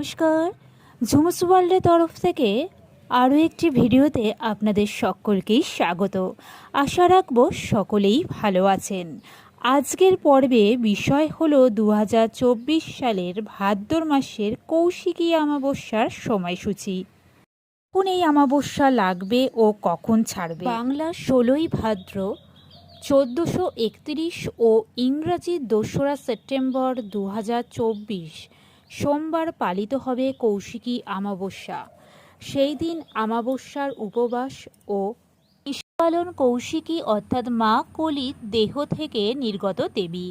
নমস্কার। ঝুমুস ওয়ার্ল্ডের তরফ থেকে আরও একটি ভিডিওতে আপনাদের সকলকেই স্বাগত। আশা রাখব সকলেই ভালো আছেন। আজকের পর্বে বিষয় হল দু হাজার চব্বিশ সালের ভাদ্র মাসের কৌশিকী অমাবস্যার সময়সূচি। কখন এই অমাবস্যা লাগবে ও কখন ছাড়বে? বাংলা ষোলোই ভাদ্র চোদ্দোশো ও ইংরাজি দোসরা সেপ্টেম্বর দু হাজার চব্বিশ সোমবার পালিত হবে কৌশিকী অমাবস্যা। সেই দিন অমাবস্যার উপবাস ও নিষ্পালন কৌশিকী অর্থাৎ মা কলির দেহ থেকে নির্গত দেবী।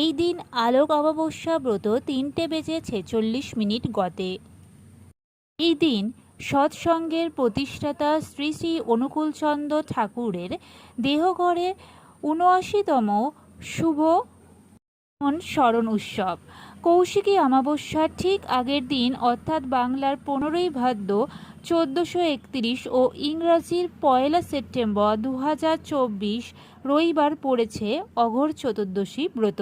এই দিন আলোক অমাবস্যা ব্রত তিনটে বেজে ছেচল্লিশ মিনিট গতে। এই দিন সৎসঙ্গের প্রতিষ্ঠাতা শ্রী শ্রী অনুকূলচন্দ্র ঠাকুরের দেহগড়ে উনআশিতম শুভ স্মরণ উৎসব। কৌশিকী অমাবস্যার ঠিক আগের দিন, অর্থাৎ বাংলার পনেরোই ভাদ্র চোদ্দোশো একত্রিশ ও ইংরাজির পয়লা সেপ্টেম্বর দু রবিবার পড়েছে অঘোর চতুর্দশী ব্রত।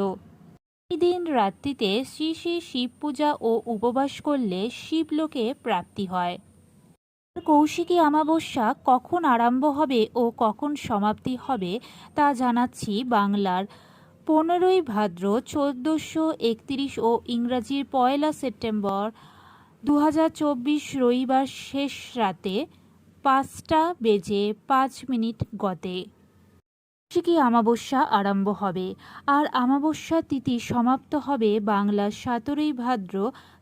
এই দিন রাত্রিতে শ্রী শ্রী শিব পূজা ও উপবাস করলে শিবলোকে প্রাপ্তি হয়। কৌশিকী অমাবস্যা কখন আরম্ভ হবে ও কখন সমাপ্তি হবে তা জানাচ্ছি বাংলার পনেরোই ভাদ্র চোদ্দোশো একত্রিশ ও ইংরাজির পয়লা সেপ্টেম্বর দু হাজার চব্বিশ রবিবার শেষ রাতে পাঁচটা বেজে পাঁচ মিনিট গতে। কৌশিকী অমাবস্যা আরম্ভ হবে আর আমাবস্যা তিথি সমাপ্ত হবে বাংলার সতেরোই ভাদ্র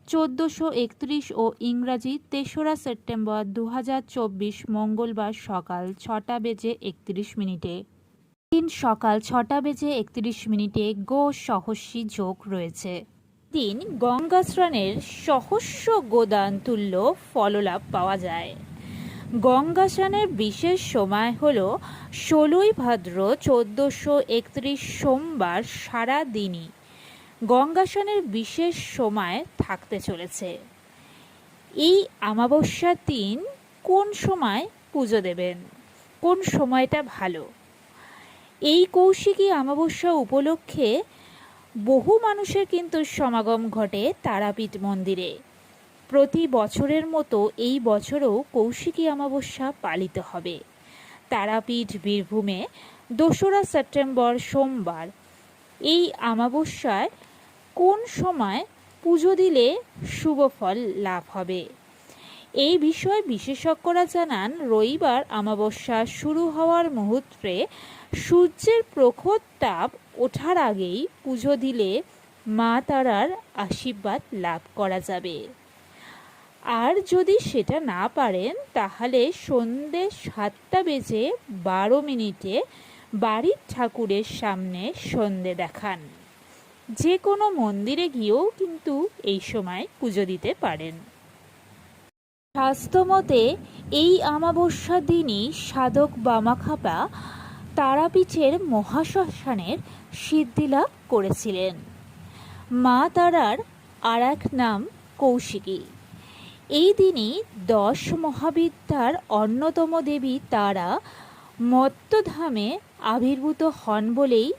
চোদ্দোশো একত্রিশ ও ইংরাজি তেসরা সেপ্টেম্বর দু হাজার চব্বিশ মঙ্গলবার সকাল ছটা বেজে একত্রিশ মিনিটে। দিন সকাল ছটা বেজে একত্রিশ মিনিটে গো সহস্যী যোগ রয়েছে। দিন গঙ্গা স্নানের সহস্য গোদান তুল্য ফললাভ পাওয়া যায়। গঙ্গা স্নানের বিশেষ সময় হল ষোলোই ভাদ্র চোদ্দোশো একত্রিশ সোমবার সারা দিনই। গঙ্গা স্নানের বিশেষ সময় থাকতে চলেছে। এই অমাবস্যার দিন কোন সময় পুজো দেবেন? কোন সময়টা ভালো? এই কৌশিকী অমাবস্যা উপলক্ষে বহু মানুষের কিন্তু সমাগম ঘটে তারাপীঠ মন্দিরে। প্রতি বছরের মতো এই বছরও কৌশিকী অমাবস্যা পালিত হবে। তারাপীঠ বীরভূমে দোসরা সেপ্টেম্বর সোমবার এই অমাবস্যায় কোন সময় পুজো দিলে শুভ ফল লাভ হবে? এই বিষয়ে বিশেষজ্ঞরা জানান, রবিবার অমাবস্যা শুরু হওয়ার মুহূর্তে সূর্যের প্রখর তাপ ওঠার আগেই পুজো দিলে মা তারার আশীর্বাদ লাভ করা যাবে। আর যদি সেটা না পারেন, তাহলে সন্ধে সাতটা বেজে বারো মিনিটে বাড়ির ঠাকুরের সামনে সন্ধে দেখান। যে কোনো মন্দিরে গিয়েও কিন্তু এই সময় পুজো দিতে পারেন। স্বাস্থ্যমতে এই অমাবস্যা দিনই সাধক বামাখাপা তারাপীঠের মহাশ্মশানের সিদ্ধিলাভ করেছিলেন। মা তারার আর এক নাম কৌশিকী। এই দিনই দশ মহাবিদ্যার অন্যতম দেবী তারা মত্তধামে আবির্ভূত হন বলেই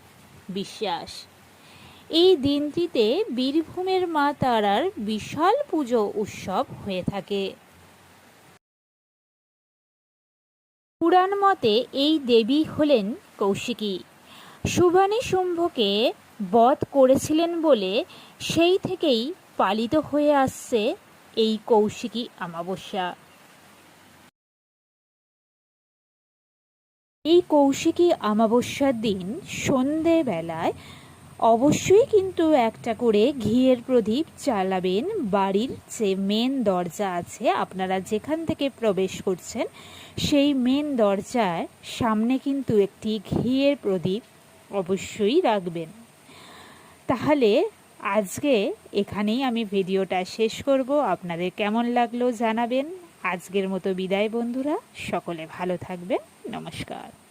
বিশ্বাস। এই দিনটিতে বীরভূমের মা তারার বিশাল পুজো উৎসব হয়ে থাকে। পুরাণ মতে এই দেবী হলেন কৌশিকী। সুবানী শুম্ভকে বধ করেছিলেন বলে সেই থেকেই পালিত হয়ে আসছে এই কৌশিকী অমাবস্যা। এই কৌশিকী অমাবস্যার দিন সন্ধেবেলায় অবশ্যই কিন্তু একটা করে ঘিয়ের প্রদীপ চালাবেন। বাড়ির যে মেন দরজা আছে, আপনারা যেখান থেকে প্রবেশ করছেন, সেই মেন দরজায় সামনে কিন্তু একটি ঘিয়ের প্রদীপ অবশ্যই রাখবেন। তাহলে আজকে এখানেই আমি ভিডিওটা শেষ করব। আপনাদের কেমন লাগল জানাবেন। আজকের মতো বিদায় বন্ধুরা, সকলে ভালো থাকবেন। নমস্কার।